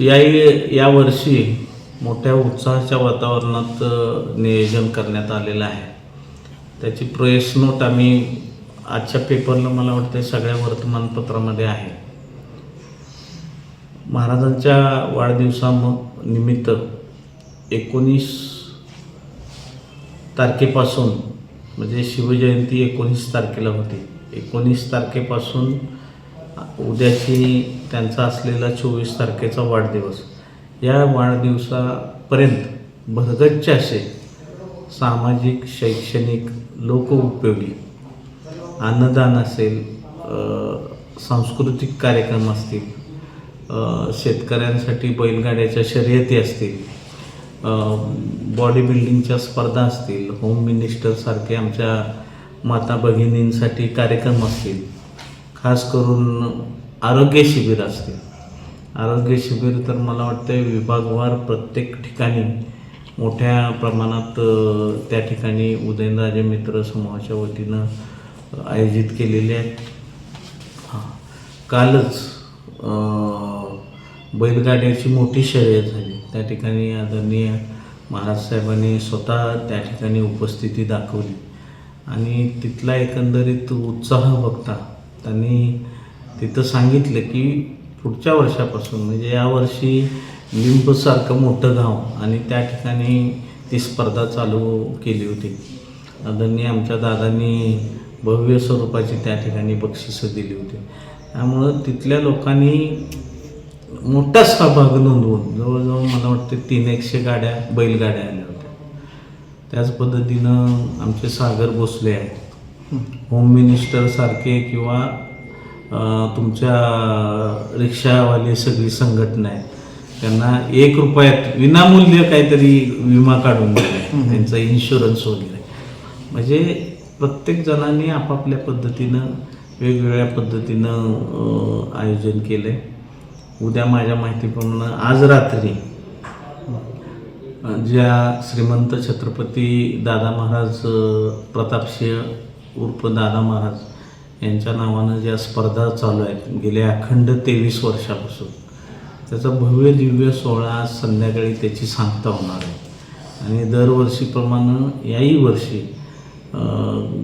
या यावर्षी मोठ्या उत्साहाच्या वातावरणात नियोजन करण्यात आलेलं आहे. त्याची प्रेस नोट आम्ही आजच्या पेपरला मला वाटतं सगळ्या वर्तमानपत्रामध्ये आहे. महाराजांच्या वाढदिवसानिमित्त एकोणीस तारखेपासून म्हणजे शिवजयंती एकोणीस तारखेला होती. एकोणीस तारखेपासून उद्याची त्यांचा असलेला चोवीस तारखेचा वाढदिवस. या वाढदिवसापर्यंत भरगच्च असे सामाजिक शैक्षणिक लोकउपयोगी अन्नदान असेल सांस्कृतिक कार्यक्रम असतील शेतकऱ्यांसाठी बैलगाड्याच्या शर्यती असतील बॉडी बिल्डिंगच्या स्पर्धा असतील होम मिनिस्टरसारखे आमच्या माता भगिनींसाठी कार्यक्रम असतील. खास करून आरोग्य शिबिर असतील आरोग्य शिबिर तर मला वाटतं विभागवार प्रत्येक ठिकाणी मोठ्या प्रमाणात त्या ठिकाणी उदयनराजे मित्र समूहाच्या वतीनं आयोजित केलेले आहेत. हां. कालच बैलगाड्याची मोठी शर्यत झाली. त्या ठिकाणी आदरणीय महाराजसाहेबांनी स्वतः त्या ठिकाणी उपस्थिती दाखवली. आणि तिथला एकंदरीत उत्साह बघता त्यांनी तिथं सांगितलं की पुढच्या वर्षापासून म्हणजे यावर्षी लिंबसारखं मोठं गाव आणि त्या ठिकाणी ती स्पर्धा चालू केली होती. आदरणीय आमच्या दादांनी भव्य स्वरूपाची त्या ठिकाणी बक्षिसं दिली होती. त्यामुळं तिथल्या लोकांनी मोठा सहभाग नोंदवून जवळजवळ मला वाटते तीन एकशे गाड्या बैलगाड्या आल्या होत्या. त्याच पद्धतीनं आमचे सागर भोसले आहेत. होम मिनिस्टर सारखे किंवा तुमच्या रिक्षावाली सगळी संघटना आहे त्यांना एक रुपयात विनामूल्य काहीतरी विमा काढून दिला त्यांचा इन्शुरन्स वगैरे. म्हणजे प्रत्येक जणांनी आपापल्या पद्धतीनं वेगवेगळ्या पद्धतीनं आयोजन केलं आहे उद्या माझ्या माहितीप्रमाणे आज रात्री ज्या श्रीमंत छत्रपती दादा महाराज प्रतापसिंह उर्फ दादा महाराज यांच्या नावानं ज्या स्पर्धा चालू आहेत गेल्या अखंड तेवीस वर्षापासून. त्याचा भव्य दिव्य सोहळा आज संध्याकाळी त्याची सांगता होणार आहे. आणि दरवर्षीप्रमाणे याही वर्षी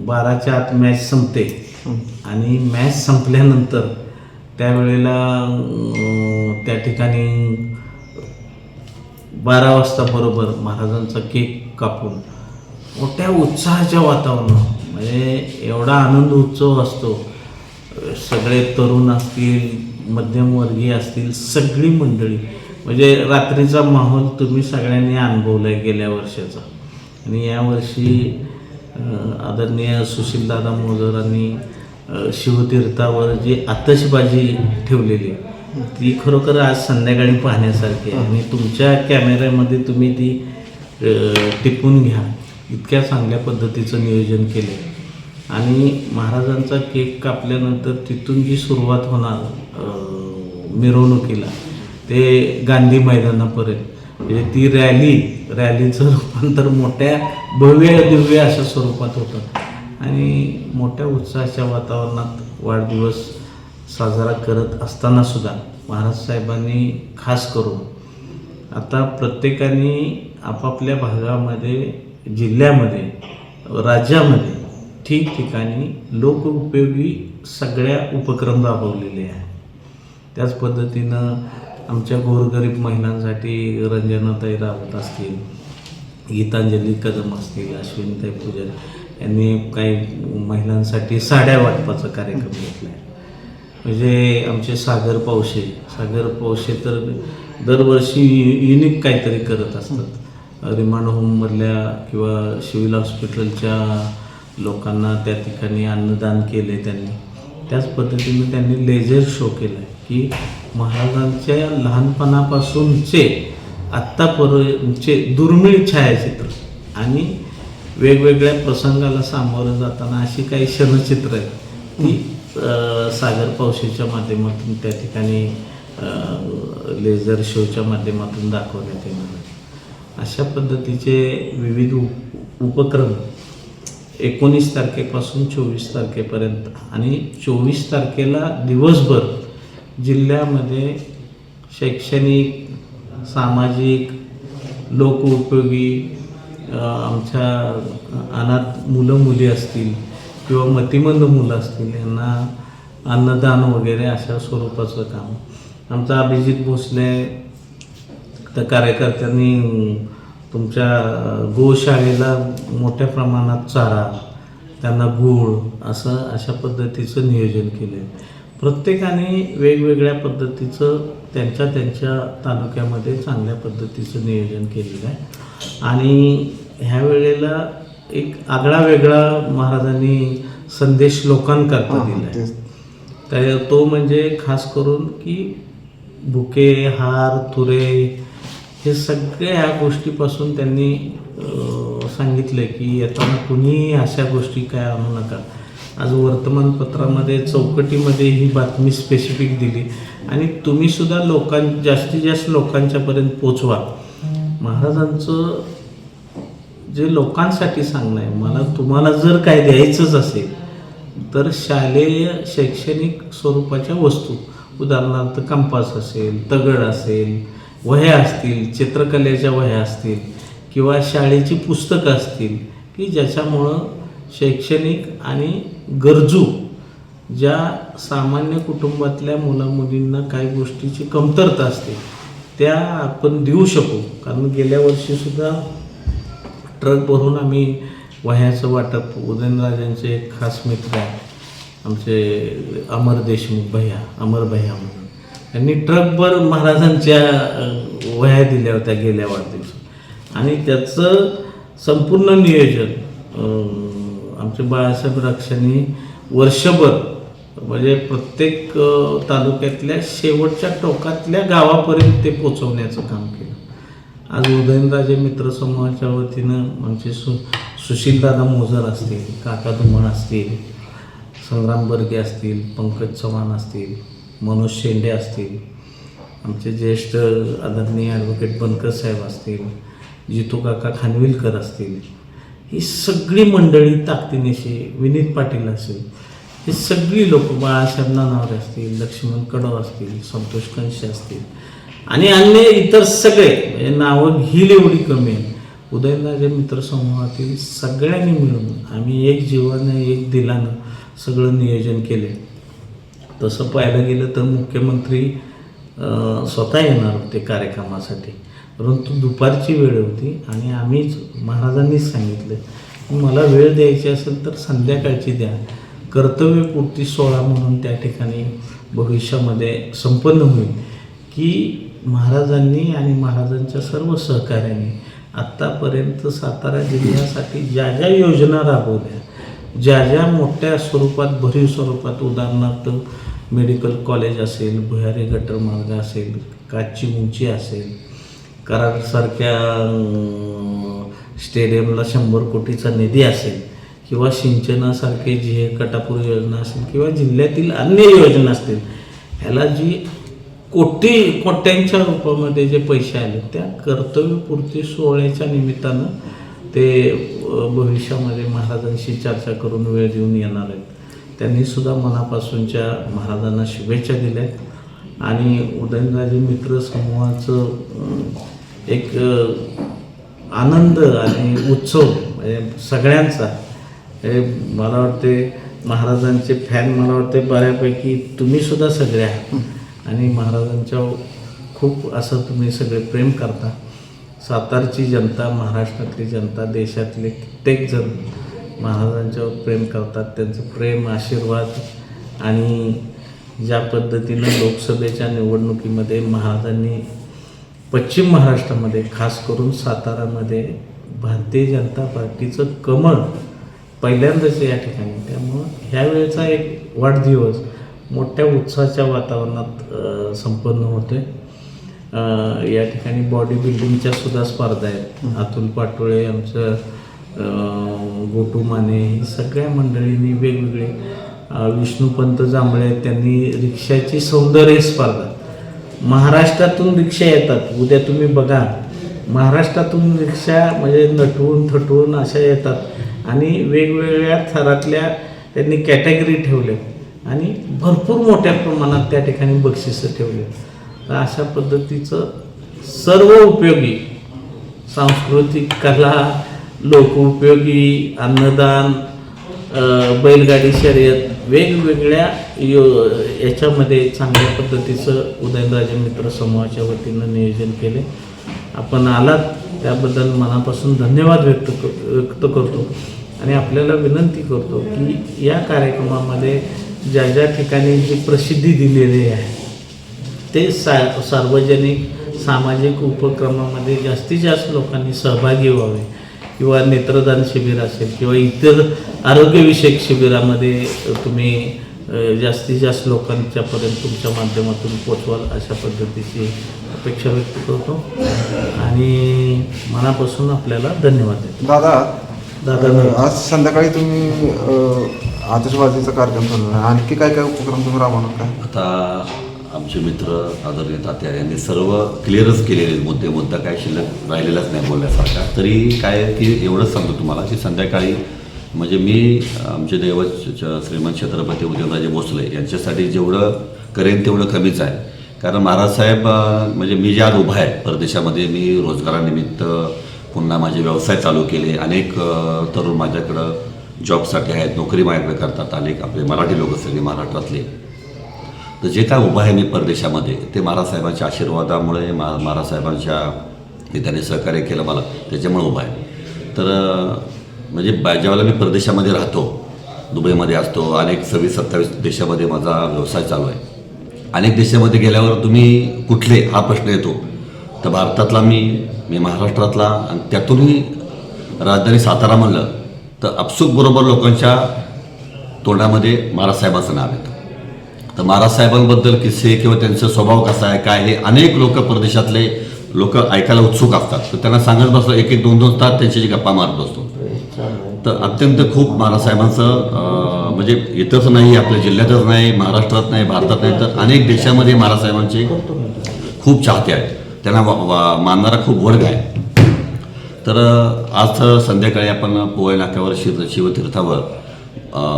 बाराच्या आत मॅच संपते. आणि मॅच संपल्यानंतर त्यावेळेला त्या ठिकाणी बारा वाजता बरोबर महाराजांचा केक कापून मोठ्या उत्साहाच्या वातावरणात म्हणजे एवढा आनंद उत्सव असतो. सगळे तरुण असतील मध्यमवर्गीय असतील सगळी मंडळी. म्हणजे रात्रीचा माहोल तुम्ही सगळ्यांनी अनुभवला आहे गेल्या वर्षाचा. आणि यावर्षी आदरणीय सुशीलदादा मोजरांनी शिवतीर्थावर जी आतषबाजी ठेवलेली आहे ती खरोखर आज संध्याकाळी पाहण्यासारखी आहे. आणि तुमच्या कॅमेऱ्यामध्ये तुम्ही ती टिपून घ्या. इतक्या चांगल्या पद्धतीचं नियोजन केलं आणि महाराजांचा केक कापल्यानंतर तिथून जी सुरुवात होणार मिरवणुकीला ते गांधी मैदानापर्यंत. म्हणजे ती रॅली रॅलीचं रूपांतर मोठ्या भव्य दिव्य अशा स्वरूपात होतं. आणि मोठ्या उत्साहाच्या वातावरणात वाढदिवस साजरा करत असताना सुद्धा महाराज साहेबांनी खास करून आता प्रत्येकाने आपापल्या भागामध्ये जिल्ह्यामध्ये राज्यामध्ये ठिकठिकाणी लोकउपयोगी सगळ्या उपक्रम राबवलेले आहे त्याच पद्धतीनं आमच्या गोरगरीब महिलांसाठी रंजनाताई रावत असतील गीतांजली कदम असतील अश्विनीताई पूजन यांनी काही महिलांसाठी साड्या वाटपाचा कार्यक्रम घेतला आहे. म्हणजे आमचे सागर पावशे सागर पावशे तर दरवर्षी युनिक काहीतरी करत असतात. रिमांड होममधल्या किंवा सिव्हिल हॉस्पिटलच्या लोकांना त्या ठिकाणी अन्नदान केले त्यांनी. त्याच पद्धतीने त्यांनी लेझर शो केला की महाराजांच्या लहानपणापासूनचे आत्तापर्यंतचे दुर्मिळ छायाचित्र आणि वेगवेगळ्या प्रसंगाला सामोरं जाताना अशी काही क्षणचित्र आहेत. ती सागर पावशीच्या माध्यमातून त्या ठिकाणी लेझर शोच्या माध्यमातून दाखवण्यात येणार आहे अशा पद्धतीचे विविध उप उपक्रम एकोणीस तारखेपासून चोवीस तारखेपर्यंत आणि चोवीस तारखेला दिवसभर जिल्ह्यामध्ये शैक्षणिक सामाजिक लोकउपयोगी आमच्या अनाथ मुलं मुली असतील किंवा मतिमंद मुलं असतील यांना अन्नदान वगैरे अशा स्वरूपाचं काम. आमचा अभिजित भोसले त्या कार्यकर्त्यांनी तुमच्या गोशाळेला मोठ्या प्रमाणात चारा त्यांना गूळ असं अशा पद्धतीचं नियोजन केलं. आहे प्रत्येकाने वेगवेगळ्या पद्धतीचं त्यांच्या त्यांच्या तालुक्यामध्ये चांगल्या पद्धतीचं नियोजन केलेलं आहे. आणि ह्या वेळेला एक आगळा वेगळा महाराजांनी संदेश लोकांकरता दिला आहे तर तो म्हणजे खास करून की बुके हार तुरे हे सगळ्या ह्या गोष्टीपासून त्यांनी सांगितलं की येताना कुणीही अशा गोष्टी काय आणू नका. आज वर्तमानपत्रामध्ये चौकटीमध्ये ही बातमी स्पेसिफिक दिली. आणि तुम्हीसुद्धा लोकां जास्तीत जास्त लोकांच्यापर्यंत पोचवा. महाराजांचं जे लोकांसाठी सांगणं आहे मला तुम्हाला जर काय द्यायचंच असेल तर शालेय शैक्षणिक स्वरूपाच्या वस्तू. उदाहरणार्थ कंपास असेल तगड असेल वह्या असतील चित्रकलेच्या वह्या असतील किंवा शाळेची पुस्तकं असतील की ज्याच्यामुळं शैक्षणिक आणि गरजू ज्या सामान्य कुटुंबातल्या मुलामुलींना काही गोष्टीची कमतरता असते त्या आपण देऊ शकू. कारण गेल्या वर्षीसुद्धा ट्रक भरून आम्ही वह्याचं वाटप उदयनराजांचे एक खास मित्र आहे आमचे अमर देशमुख भैया अमर भैया म्हणून. त्यांनी ट्रकभर महाराजांच्या वह्या दिल्या होत्या गेल्या वाढदिवशी आणि त्याचं संपूर्ण नियोजन आमचे बाळासाहेब राक्षांनी वर्षभर म्हणजे प्रत्येक तालुक्यातल्या शेवटच्या टोकातल्या गावापर्यंत ते पोचवण्याचं काम केलं. आज उदयनराजे मित्र समूहाच्या वतीनं आमचे सु सुशीलदादा मोजर असतील काका धुमण असतील संग्राम बर्गे असतील पंकज चव्हाण असतील मनोज शेंडे असतील आमचे ज्येष्ठ आदरणीय ॲडव्होकेट बनकर साहेब असतील जितू काका खानविलकर असतील ही सगळी मंडळी ताकदीनेशी विनीत पाटील असेल ही सगळी लोक बाळासाहेब नानावरे असतील लक्ष्मण कडव असतील संतोष कंशे असतील आणि अन्य इतर सगळे म्हणजे नावं घेईल एवढी कमी आहे. उदयनराजे मित्रसमूहातील सगळ्यांनी मिळून आम्ही एक जीवानं एक दिलानं सगळं नियोजन केलं तसं पाहायला गेलं तर मुख्यमंत्री स्वतः येणार होते कार्यक्रमासाठी. परंतु दुपारची वेळ होती आणि आम्हीच महाराजांनीच सांगितलं मला वेळ द्यायची असेल तर संध्याकाळची द्या. कर्तव्यपूर्ती सोहळा म्हणून त्या ठिकाणी भविष्यामध्ये संपन्न होईल. की महाराजांनी आणि महाराजांच्या सर्व सहकार्याने आत्तापर्यंत सातारा जिल्ह्यासाठी ज्या ज्या योजना राबवल्या ज्या ज्या मोठ्या स्वरूपात भरीव स्वरूपात उदाहरणार्थ मेडिकल कॉलेज असेल भुयारी गटर मार्ग असेल काची उंची असेल कराडसारख्या स्टेडियमला शंभर कोटीचा निधी असेल किंवा सिंचनासारखे जी हे कटापूर योजना असेल किंवा जिल्ह्यातील अन्य योजना असतील ह्याला जी कोटी कोट्यांच्या रूपामध्ये जे पैसे आले त्या कर्तव्यपूर्ती सोहळ्याच्या निमित्तानं ते भविष्यामध्ये महाराजांशी चर्चा करून वेळ देऊन येणार आहेत. त्यांनी सुद्धा मनापासूनच्या महाराजांना शुभेच्छा दिल्या आहेत. आणि उदयनराजे मित्र समूहाचं एक आनंद आणि उत्सव म्हणजे सगळ्यांचा हे मला वाटते महाराजांचे फॅन मला वाटते बऱ्यापैकी तुम्हीसुद्धा सगळ्या सगळे आहात. आणि महाराजांच्या खूप असं तुम्ही सगळे प्रेम करता. सातारची जनता महाराष्ट्रातली जनता देशातले कित्येकजण महाराजांच्यावर प्रेम करतात त्यांचं प्रेम आशीर्वाद आणि ज्या पद्धतीनं लोकसभेच्या निवडणुकीमध्ये महाराजांनी पश्चिम महाराष्ट्रामध्ये खास करून सातारामध्ये भारतीय जनता पार्टीचं कमळ पहिल्यांदाच या ठिकाणी. त्यामुळं ह्या वेळेचा एक वाढदिवस मोठ्या उत्साहाच्या वातावरणात संपन्न होते या ठिकाणी बॉडी बिल्डिंगच्या सुद्धा स्पर्धा आहेत. अतुल पाटोळे आमचं गोटू माने सगळ्या मंडळींनी वेगवेगळे विष्णुपंत जांभळे त्यांनी रिक्षाची सौंदर्य स्पर्धा. महाराष्ट्रातून रिक्षा येतात. उद्या तुम्ही बघा. महाराष्ट्रातून रिक्षा म्हणजे नटवून थटवून अशा येतात. आणि वेगवेगळ्या थरातल्या त्यांनी कॅटेगरी ठेवल्या. आणि भरपूर मोठ्या प्रमाणात त्या ठिकाणी बक्षिसं ठेवले. तर अशा पद्धतीचं सर्व उपयोगी सांस्कृतिक कला लोकोपयोगी अन्नदान बैलगाडी शर्यत वेगवेगळ्या यो याच्यामध्ये चांगल्या पद्धतीचं उदयनराजे मित्र समूहाच्या वतीनं नियोजन केले. आपण आलात त्याबद्दल मनापासून धन्यवाद व्यक्त व्यक्त करतो आणि आपल्याला विनंती करतो की या कार्यक्रमामध्ये ज्या ज्या ठिकाणी जी प्रसिद्धी दिलेली आहे ते सा सार्वजनिक सामाजिक उपक्रमामध्ये जास्तीत जास्त लोकांनी सहभागी व्हावे. किंवा नेत्रदान शिबिर असेल किंवा इतर आरोग्यविषयक शिबिरामध्ये तुम्ही जास्तीत जास्त लोकांच्यापर्यंत तुमच्या माध्यमातून पोचवाल अशा पद्धतीची अपेक्षा व्यक्त करतो. आणि मनापासून आपल्याला धन्यवाद देतो. दादा दादा, आज संध्याकाळी तुम्ही आतिषबाजीचा कार्यक्रम आणखी काय काय उपक्रम तुम्ही राबवणार? काय? आता आमचे मित्र आदरणीय तात्या यांनी सर्व क्लिअरच केलेले मुद्दे मुद्दा काय शिल्लक राहिलेलाच नाही बोलण्यासारखा. तरी काय आहे की एवढंच सांगतो तुम्हाला की संध्याकाळी म्हणजे मी आमचे दैवत श्रीमंत छत्रपती उदयनराजे भोसले यांच्यासाठी जेवढं करेन तेवढं कमीच आहे. कारण महाराज साहेब म्हणजे मी ज्या उभा आहे परदेशामध्ये मी रोजगारानिमित्त पुन्हा माझे व्यवसाय चालू केले. अनेक तरुण माझ्याकडं जॉबसाठी आहेत नोकरी माझ्याकडे करतात. अनेक आपले मराठी लोक सगळे महाराष्ट्रातले. तर जे काय उभं आहे मी परदेशामध्ये ते महाराजसाहेबांच्या आशीर्वादामुळे मा महाराजसाहेबांच्या हे त्याने सहकार्य केलं मला त्याच्यामुळे उभं आहे तर म्हणजे ज्यावेळेला मी परदेशामध्ये राहतो दुबईमध्ये असतो अनेक सव्वीस सत्तावीस देशामध्ये माझा व्यवसाय चालू आहे. अनेक देशामध्ये गेल्यावर तुम्ही कुठले हा प्रश्न येतो. तर भारतातला मी मी महाराष्ट्रातला आणि त्यातूनही राजधानी सातारा म्हणलं तर अपसूक बरोबर लोकांच्या तोंडामध्ये महाराजसाहेबाचं नाव येतं. तर महाराज साहेबांबद्दल किस्से किंवा त्यांचा स्वभाव कसा आहे काय हे अनेक लोक परदेशातले लोक ऐकायला उत्सुक असतात. तर त्यांना सांगत बसतो एक एक दोन दोन तास त्यांच्याशी गप्पा मारत बसतो. तर अत्यंत खूप महाराजसाहेबांचं म्हणजे इथंच नाही आपल्या जिल्ह्यातच नाही महाराष्ट्रात नाही भारतात नाही तर अनेक देशामध्ये महाराजसाहेबांचे खूप चाहते आहेत. त्यांना वा- वा- मानणारा खूप वर्ग आहे. तर आज संध्याकाळी आपण पोहे नाक्यावर शिव शिवतीर्थावर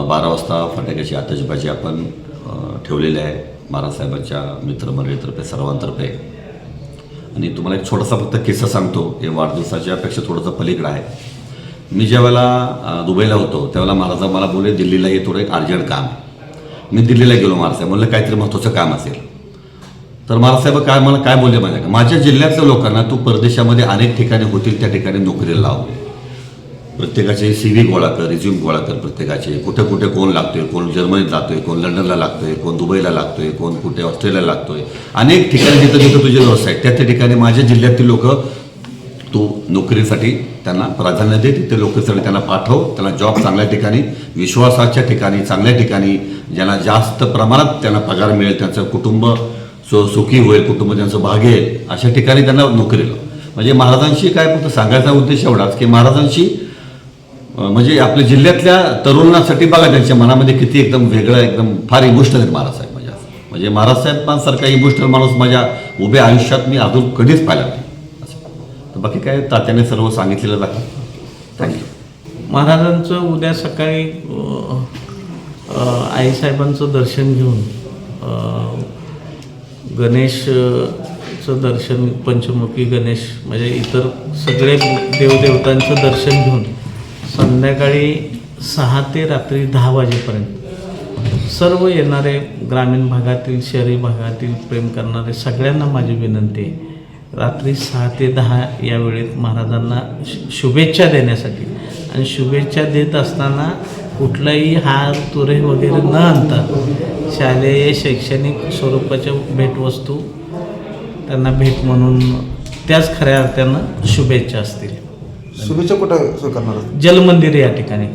बारा वाजता फटाक्याची आतषबाजी आपण ठेवलेले आहे महाराजसाहेबांच्या मित्रमंडळीतर्फे सर्वांतर्फे. आणि तुम्हाला एक छोटासा फक्त किस्सा सांगतो. हे वाढदिवसाच्या पेक्षा थोडंसं पलीकडं आहे. मी ज्यावेळेला दुबईला होतो त्यावेळेला महाराज मला बोलले दिल्लीला हे थोडं एक अर्जंट काम मी दिल्लीला गेलो महाराजसाहेब म्हणलं काहीतरी महत्त्वाचं काम असेल. तर महाराजसाहेब काय मला काय बोलले माझ्या माझ्या जिल्ह्यातल्या लोकांना तू परदेशामध्ये अनेक ठिकाणी होतील त्या ठिकाणी नोकरीला लाव. प्रत्येकाचे सी व्ही गोळा कर रिझ्यूम गोळा कर प्रत्येकाचे. कुठे कुठे कोण लागतोय कोण जर्मनीत लागतोय कोण लंडनला लागतोय कोण दुबईला लागतोय कोण कुठे ऑस्ट्रेलियाला लागतोय. अनेक ठिकाणी जिथं जिथं तुझे व्यवसाय आहेत, त्या त्या ठिकाणी माझ्या जिल्ह्यातील लोक तू नोकरीसाठी त्यांना प्राधान्य दे तिथे नोकरीसाठी त्यांना पाठव. त्यांना जॉब चांगल्या ठिकाणी विश्वासाच्या ठिकाणी चांगल्या ठिकाणी ज्यांना जास्त प्रमाणात त्यांना पगार मिळेल त्यांचं कुटुंब सु सुखी होईल कुटुंब त्यांचं भागेल अशा ठिकाणी त्यांना नोकरी म्हणजे महाराजांशी काय फक्त सांगायचा उद्देश एवढाच की महाराजांशी म्हणजे आपल्या जिल्ह्यातल्या तरुणासाठी बघा त्यांच्या मनामध्ये किती एकदम वेगळं एकदम फार इमोशनल आहेत महाराजसाहेब माझ्या. म्हणजे महाराजसाहेबांसारखा इमोशनल माणूस माझ्या उभ्या आयुष्यात मी अजून कधीच पाहिला नाही. असं. तर बाकी काय तात्याने सर्व सांगितलेलं आहे थँक्यू महाराजांचं उद्या सकाळी आईसाहेबांचं दर्शन घेऊन गणेशचं दर्शन पंचमुखी गणेश म्हणजे इतर सगळे देवदेवतांचं दर्शन घेऊन संध्याकाळी सहा ते रात्री दहा वाजेपर्यंत सर्व येणारे ग्रामीण भागातील शहरी भागातील प्रेम करणारे सगळ्यांना माझी विनंती आहे. रात्री सहा ते दहा या वेळेत महाराजांना शुभेच्छा देण्यासाठी. आणि शुभेच्छा देत असताना कुठलाही हार तुरे वगैरे न आणता शालेय शैक्षणिक स्वरूपाच्या भेटवस्तू त्यांना भेट म्हणून त्याच खऱ्या अर्थानं शुभेच्छा असतील. शुभेच्छा कुठं करणार जलमंदिर या ठिकाणी.